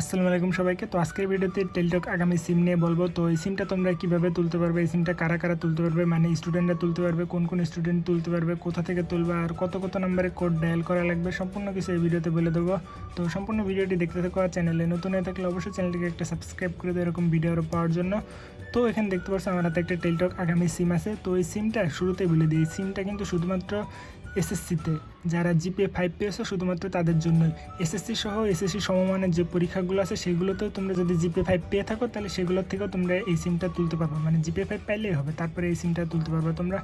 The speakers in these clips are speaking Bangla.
আসসালামু আলাইকুম সবাইকে। তো আজকের ভিডিওতে টেলটক আগামী সিম নিয়ে বলব। তো এই সিমটা তোমরা কীভাবে তুলতে পারবে? এই সিমটা কারা কারা তুলতে পারবে? মানে স্টুডেন্টরা তুলতে পারবে? কোন কোন স্টুডেন্ট তুলতে পারবে? কোথা থেকে তুলবে? আর কত কত নম্বরে কোড ডায়াল করা লাগবে? সম্পূর্ণ কিছু এই ভিডিওতে বলে দেবো। তো সম্পূর্ণ ভিডিওটি দেখতে থাকো আর চ্যানেলে নতুন হয়ে থাকলে অবশ্যই চ্যানেলটিকে একটা সাবস্ক্রাইব করে দেয় এরকম ভিডিও আরও পাওয়ার জন্য। তো এখানে দেখতে পাচ্ছ আমার হাতে একটা টেলটক আগামী সিম আছে। তো এই সিমটা শুরুতেই বলে দিই। সিমটা কিন্তু শুধুমাত্র এসএসসিতে। যারা জিপিএ ফাইভ পেয়েছ শুধুমাত্র তাদের জন্যই। এসএসসি সহ এসএসসি সমমানের যে পরীক্ষাগুলো আছে, সেগুলোতেও তোমরা যদি জিপিএ ফাইভ পেয়ে থাকো, তাহলে সেগুলোর থেকেও তোমরা এই সিমটা তুলতে পারবে। মানে জিপিএ ফাইভ পাইলেই হবে, তারপরে এই সিমটা তুলতে পারবে তোমরা।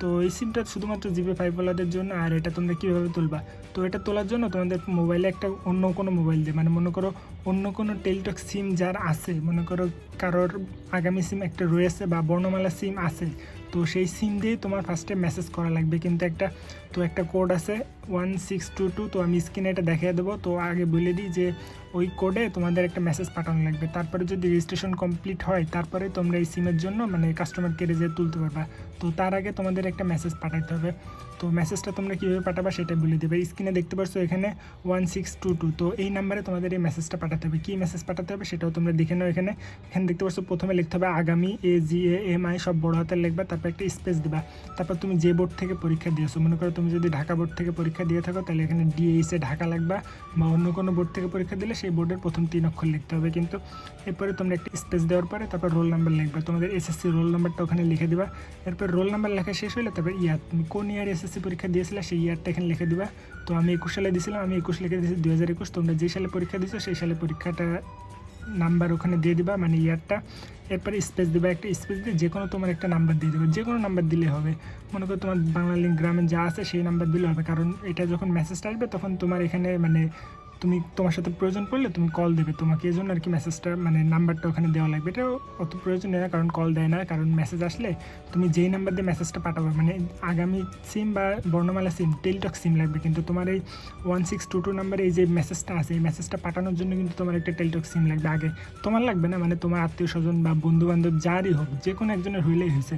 তো এই সিমটা শুধুমাত্র জিপে ফাইভ ওয়ালাদের জন্য, আর এটা তোমরা কীভাবে তুলবা? তো এটা তোলার জন্য তোমাদের মোবাইলে একটা অন্য কোনো মোবাইল দিয়ে মানে মনে করো অন্য কোনো টেলিটক সিম যার আছে, মনে করো কারোর আগামী সিম একটা রয়েছে বা বর্ণমালা সিম আছে, তো সেই সিম দিয়ে তোমার ফার্স্টে মেসেজ করা লাগবে। কিন্তু একটা তো একটা কোড আছে ওয়ান সিক্স টু টু তো আমি স্ক্রিনে এটা দেখিয়ে দেবো। তো আগে বলে দিই যে ওই কোডে তোমাদের একটা মেসেজ পাঠানো লাগবে। তারপরে যদি রেজিস্ট্রেশন কমপ্লিট হয়, তারপরে তোমরা এই সিমের জন্য মানে কাস্টমার কেয়ারে যেয়ে তুলতে পারবা। তো তার আগে তোমাদের একটা মেসেজ পাঠাতে হবে। তো মেসেজটা তোমরা কীভাবে পাঠাবা সেটা বলে দেবে। স্ক্রিনে দেখতে পাচ্ছ এখানে ওয়ান সিক্স টু টু তো এই নাম্বারে তোমাদের এই মেসেজটা পাঠাতে হবে। কী মেসেজ পাঠাতে হবে সেটাও তোমরা দেখে নাও এখানে। এখানে দেখতে পাচ্ছ প্রথমে লিখতে হবে আগামী এ জি এ এম আই সব বড় হাতের লিখবা। তারপর একটা স্পেস দেবা। তারপর তুমি যে বোর্ড থেকে পরীক্ষা দিয়েছ, মনে করো তুমি যদি ঢাকা বোর্ড থেকে পরীক্ষা দিয়ে থাকো, তাহলে এখানে ডিএইসে ঢাকা লাগবা বা অন্য কোনো বোর্ড থেকে পরীক্ষা দিলে সেই বোর্ডের প্রথম তিন অক্ষর লিখতে হবে। কিন্তু এরপরে তোমরা একটা স্পেস দেওয়ার পরে তারপর রোল নাম্বার লিখবা। তোমাদের এসএসসি রোল নাম্বারটা ওখানে লিখে দিবা। এরপর রোল নাম্বার লেখা শেষ হলে তারপর ইয়ার তুমি কোন ইয়ার এসএসসি পরীক্ষা দিয়েছিলে সেই ইয়ারটা এখানে লিখে দিবা। তো আমি একুশ সালে দিয়েছিলাম আমি একুশ লিখে দিয়েছি দু হাজার একুশ। তোমরা যে সালে পরীক্ষা দিয়েছ সেই সালে পরীক্ষাটা নাম্বার ওখানে দিয়ে দিবা মানে ইয়ারটা। এরপরে স্পেস দেবে, একটা স্পেস দিয়ে যে কোনো তোমার একটা নাম্বার দিয়ে দেবে। যে কোনো নাম্বার দিলে হবে। মনে করো তোমার বাংলা লিঙ্ক গ্রামে যা আছে সেই নাম্বার দিলে হবে। কারণ এটা যখন মেসেজটা আসবে, তখন তোমার এখানে মানে তুমি তোমার সাথে প্রয়োজন পড়লে তুমি কল দেবে। তোমাকে এই জন্য আর কি মেসেজটা মানে নাম্বারটা ওখানে দেওয়া লাগবে। এটা অত প্রয়োজন না, কারণ কল দেয় না, কারণ মেসেজ আসলে তুমি যেই নাম্বার দিয়ে মেসেজটা পাঠাবে মানে আগামী সিম বা বর্ণমালা সিম টেলটক সিম লাগবে। কিন্তু তোমার এই ওয়ান সিক্স টু টু নাম্বারে এই যে মেসেজটা আছে, এই মেসেজটা পাঠানোর জন্য কিন্তু তোমার একটা টেলটক সিম লাগবে আগে। তোমার লাগবে না মানে তোমার আত্মীয় স্বজন বা বন্ধু বান্ধব যারই হোক যে কোনো একজনের হইলেই হয়েছে,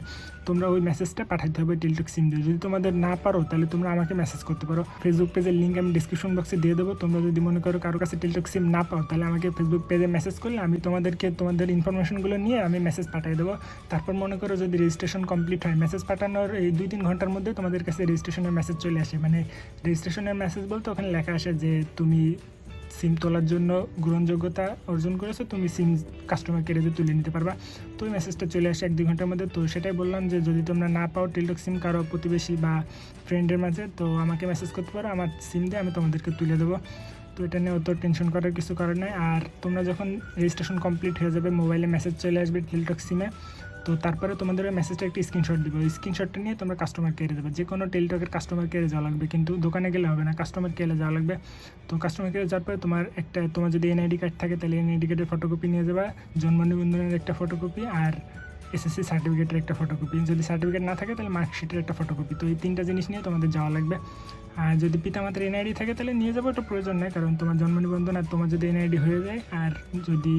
তোমরা ওই মেসেজটা পাঠাতে হবে টেলটক সিম দিয়ে। যদি তোমাদের না পারো, তাহলে তোমরা আমাকে মেসেজ করতে পারো। ফেসবুক পেজের লিঙ্ক আমি ডিসক্রিপশন বক্সে দিয়ে দেবো। তোমরা যদি মনে করো কারও কাছে টেলটক সিম না পাও, তাহলে আমাকে ফেসবুক পেজে মেসেজ করলে আমি তোমাদেরকে তোমাদের ইনফরমেশনগুলো নিয়ে আমি মেসেজ পাঠিয়ে দেবো। তারপর মনে করো যদি রেজিস্ট্রেশন কমপ্লিট হয় মেসেজ পাঠানোর এই দুই তিন ঘণ্টার মধ্যে তোমাদের কাছে রেজিস্ট্রেশনের মেসেজ চলে আসে। মানে রেজিস্ট্রেশনের মেসেজ বলতে ওখানে লেখা আসে যে তুমি সিম তোলার জন্য গ্রহণযোগ্যতা অর্জন করেছ, তুমি সিম কাস্টমার কেয়ারে তুলে নিতে পারবা, তো ওই মেসেজটা চলে আসে এক দুই ঘণ্টার মধ্যে। তো সেটাই বললাম যে যদি তোমরা না পাও টেলটক সিম কারও প্রতিবেশী বা ফ্রেন্ডের মাঝে, তো আমাকে মেসেজ করতে পারো, আমার সিম দিয়ে আমি তোমাদেরকে তুলে দেবো। তো এটা নিয়ে অত টেনশন করার কিছু কারণ নেই। আর তোমরা যখন রেজিস্ট্রেশন কমপ্লিট হয়ে যাবে মোবাইলে মেসেজ চলে আসবে টেলটক সিমে তো তারপরে তোমাদের ওই মেসেজটা একটি স্ক্রিনশট দিবে। ওই স্ক্রিনশটটা নিয়ে তোমরা কাস্টমার কেয়ারে দেবে যে কোনো টেলটকের কাস্টমার কেয়ারে যাওয়া লাগবে, কিন্তু দোকানে গেলে হবে না কাস্টমার কেয়ারে যাওয়া লাগবে। তো কাস্টমার কেয়ারে যাওয়ার পরে তোমার একটা, তোমার যদি এনআইডি কার্ড থাকে, তাহলে এনআইডি কার্ডের ফটোকপি নিয়ে যাবা। জন্ম নিবন্ধনের একটা ফটোকপি আর এসএসসি সার্টিফিকেটের একটা ফটোকপি যদি সার্টিফিকেট না থাকে, তাহলে মার্কশিটের একটা ফটোকপি তো এই তিনটা জিনিস নিয়ে তোমাদের যাওয়া লাগবে। আর যদি পিতামাতার এনআইডি থাকে, তাহলে নিয়ে যাব এটা প্রয়োজন নেই, কারণ তোমার জন্ম নিবন্ধন আর তোমার যদি এনআইডি হয়ে যায়, আর যদি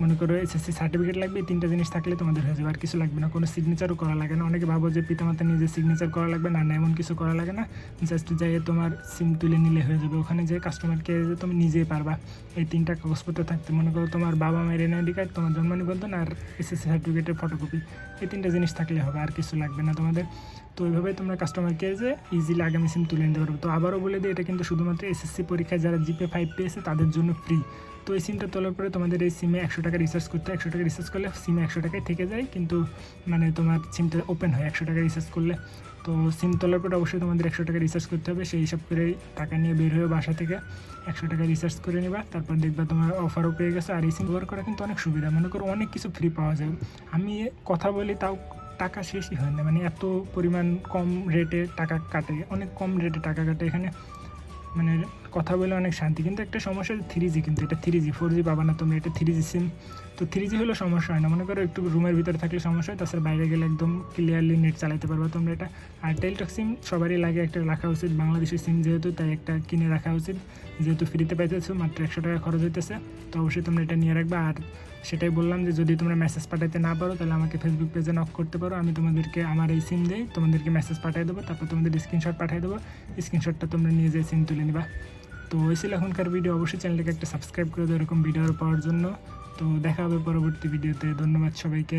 মনে করো এসএসসি সার্টিফিকেট লাগবে, এই তিনটা জিনিস থাকলে তোমাদের হয়ে যাবে, আর কিছু লাগবে না। কোনো সিগনেচারও করা লাগে না। অনেকে ভাবো যে পিতামাতা নিজে সিগনেচার করা লাগবে না না, এমন কিছু করা লাগে না। জাস্ট যাই তোমার সিম তুলে নিলে হয়ে যাবে। ওখানে যে কাস্টমারকে তুমি নিজেই পারবা। এই তিনটা কাগজপত্র থাকতে। মনে করো তোমার বাবা মায়ের এনআইডি কার্ড তোমার জন্ম নিবন্ধন আর এসএসসি সার্টিফিকেটের ফটোকপি এই তিনটা জিনিস থাকলে হবে, আর কিছু লাগবে না তোমাদের। তো এইভাবে তোমরা কাস্টমার যে ইজিলি আগামী সিম তুলে নিতে পারবে। তো আবারও বলে দিই, এটা কিন্তু শুধুমাত্র এসএসসি পরীক্ষায় যারা জিপে ফাইভ পেয়েছে, তাদের জন্য ফ্রি তো এই সিমটা তোলার পরে তোমাদের এই সিমে একশো টাকা রিচার্জ করতে একশো টাকা রিচার্জ করলে সিমে একশো টাকায় থেকে যায়, কিন্তু মানে তোমার সিমটা ওপেন হয়, একশো টাকা রিচার্জ করলে। তো সিম তোলার পরে অবশ্যই তোমাদের একশো টাকা রিচার্জ করতে হবে। সেই হিসাব করে টাকা নিয়ে বের হয়ে বাসা থেকে একশো টাকা রিচার্জ করে নেবা। তারপর দেখবা তোমার অফারও পেয়ে গেছে। আর এই সিম ব্যবহার করা কিন্তু অনেক সুবিধা। মনে করো অনেক কিছু ফ্রি পাওয়া যায়। আমি কথা বলি তাও টাকা শেষই হয় না। মানে এত পরিমাণ কম রেটে টাকা কাটে। অনেক কম রেটে টাকা কাটে এখানে। মানে কথা বলে অনেক শান্তি, কিন্তু একটা সমস্যা থ্রি জি কিন্তু এটা থ্রি জি ফোর জি পাবা না তোমরা এটা থ্রি জি সিম তো থ্রি জি হলে সমস্যা হয় না, মনে করো একটু রুমের ভিতরে থাকলে সমস্যা হয়, তাছাড়া বাইরে গেলে একদম ক্লিয়ারলি নেট চালাতে পারবা তোমরা এটা। আর টেলটক সিম সবারই লাগে একটা রাখা উচিত, বাংলাদেশের সিম যেহেতু, তাই একটা কিনে রাখা উচিত। যেহেতু ফ্রিতে পাইতেছো, মাত্র একশো টাকা খরচ হইতেছে, তো অবশ্যই তোমরা এটা নিয়ে রাখবা। আর সেটাই বললাম যে যদি তোমরা মেসেজ পাঠাতে না পারো, তাহলে আমাকে ফেসবুক পেজে নক করতে পারো, আমি তোমাদেরকে আমার এই সিম দিই তোমাদেরকে মেসেজ পাঠিয়ে দেবো, তারপর তোমাদের স্ক্রিনশট পাঠিয়ে দেবো। স্ক্রিনশটটা তোমরা নিয়ে যেয়ে সিম তুলে নিবা। তো হয়েছিল ছিল এখনকার ভিডিও অবশ্যই চ্যানেলটাকে একটা সাবস্ক্রাইব করে দেবো এরকম ভিডিও পাওয়ার জন্য। তো দেখা হবে পরবর্তী ভিডিওতে ধন্যবাদ সবাইকে।